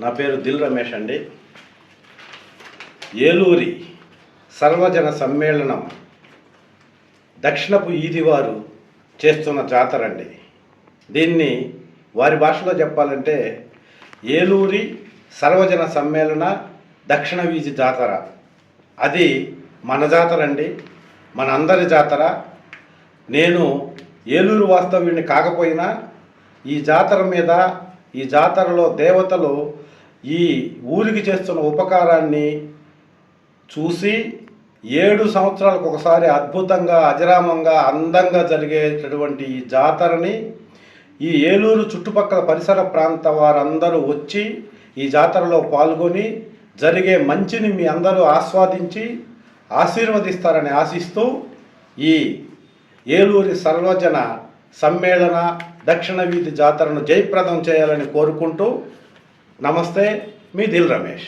నా పేరు దిల్ రమేష్ అండి. ఏలూరి సర్వజన సమ్మేళనం దక్షిణపు ఈదివారు చేస్తున్న జాతర అండి. దీన్ని వారి భాషలో చెప్పాలంటే ఏలూరి సర్వజన సమ్మేళన దక్షిణ వీధి జాతర. అది మన జాతర అండి మన అందరి జాతర. నేను ఏలూరు వాస్తవ్యుడిని కాకపోయినా ఈ జాతర మీద ఈ జాతరలో దేవతలు ఈ ఊరికి చేస్తున్న ఉపకారాన్ని చూసి ఏడు సంవత్సరాలకు ఒకసారి అద్భుతంగా అజరామంగా అందంగా జరిగేటటువంటి ఈ జాతరని ఈ ఏలూరు చుట్టుపక్కల పరిసర ప్రాంత వారందరూ వచ్చి ఈ జాతరలో పాల్గొని జరిగే మంచిని మీ అందరూ ఆస్వాదించి ఆశీర్వదిస్తారని ఆశిస్తూ ఈ ఏలూరి సర్వజన సమ్మేళన దక్షిణ వీధి జాతరను జయప్రదం చేయాలని కోరుకుంటూ నమస్తే మీ దిల్ రమేష్.